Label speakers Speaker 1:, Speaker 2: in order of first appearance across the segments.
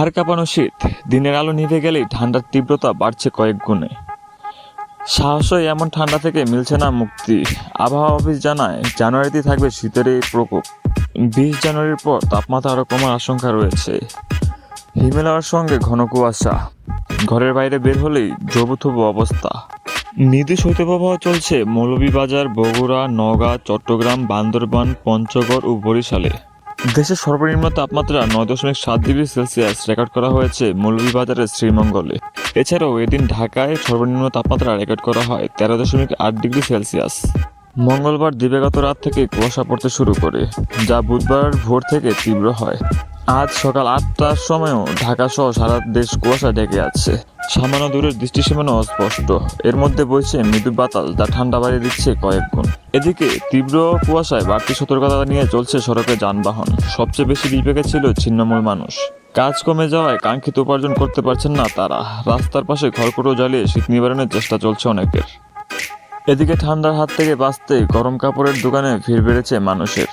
Speaker 1: হাড় কাঁপানো শীত, দিনের আলো নিভে গেলেই ঠান্ডার তীব্রতা বাড়ছে কয়েক গুণে। সাহসই এমন ঠান্ডা থেকে মিলছে না মুক্তি, আবহাওয়া অফিস জানায় জানুয়ারিতে থাকবে শীতের এই প্রকোপ। বিশ জানুয়ারির পর তাপমাত্রা আরও কমার আশঙ্কা রয়েছে। হিমালয়ের সঙ্গে ঘন কুয়াশা, ঘরের বাইরে বের হলেই জবুথবু অবস্থা। মৃদু শৈত্যপ্রবাহ চলছে মৌলভীবাজার, বগুড়া, নওগাঁ, চট্টগ্রাম, বান্দরবান, পঞ্চগড় ও বরিশালে। দেশের সর্বনিম্ন তাপমাত্রা নয় দশমিক সাত ডিগ্রি সেলসিয়াস রেকর্ড করা হয়েছে মৌলভীবাজারের শ্রীমঙ্গলে। এছাড়াও এদিন ঢাকায় সর্বনিম্ন তাপমাত্রা রেকর্ড করা হয় তেরো দশমিক আট ডিগ্রি সেলসিয়াস। মঙ্গলবার দিবাগত রাত থেকে কুয়াশা পড়তে শুরু করে, যা বুধবার ভোর থেকে তীব্র হয়। আজ সকাল আটটার সময়ও ঢাকা সহ সারা দেশ কুয়াশা ডেকে আছে। সামান্য দূরের দৃষ্টিসীমানো অস্পষ্ট। এর মধ্যে বইছে মৃদু বাতাল যা ঠান্ডা বাড়িয়ে দিচ্ছে কয়েক গুণ। এদিকে তীব্র কুয়াশায় বাড়তি সতর্কতা নিয়ে চলছে সড়কে যানবাহন। সবচেয়ে বেশি বিবেকে ছিল ছিন্নমূল মানুষ। কাজ কমে যাওয়ায় কাঙ্ক্ষিত উপার্জন করতে পারছেন না তারা। রাস্তার পাশে খড়কুটো জ্বালিয়ে শীত নিবারণের চেষ্টা চলছে অনেকের। এদিকে ঠান্ডার হাত থেকে বাঁচতে গরম কাপড়ের দোকানে ভিড় বেড়েছে মানুষের।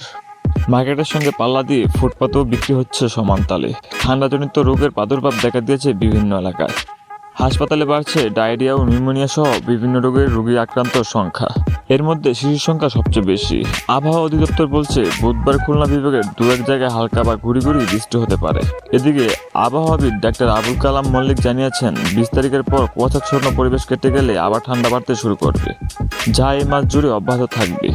Speaker 1: মার্কেটের সঙ্গে পাল্লা দিয়ে ফুটপাতেও বিক্রি হচ্ছে সমান তালে ঠান্ডাজনিত রোগের প্রাদুর্ভাব দেখা দিয়েছে বিভিন্ন এলাকায়। হাসপাতালে বাড়ছে ডায়রিয়া ও নিউমোনিয়া সহ বিভিন্ন রোগের রোগী আক্রান্তর সংখ্যা। এর মধ্যে শিশুর সংখ্যা সবচেয়ে বেশি। আবহাওয়া অধিদপ্তর বলছে, বুধবার খুলনা বিভাগের দু এক জায়গায় হালকা বা গুড়ি গুড়ি বৃষ্টি হতে পারে। এদিকে আবহাওয়াবিদ ডাক্তার আবুল কালাম মল্লিক জানিয়েছেন, বিশ তারিখের পর কুয়াশাচ্ছন্ন পরিবেশ কেটে গেলে আবার ঠান্ডা বাড়তে শুরু করবে, যা এই মাস জুড়ে অব্যাহত থাকবে।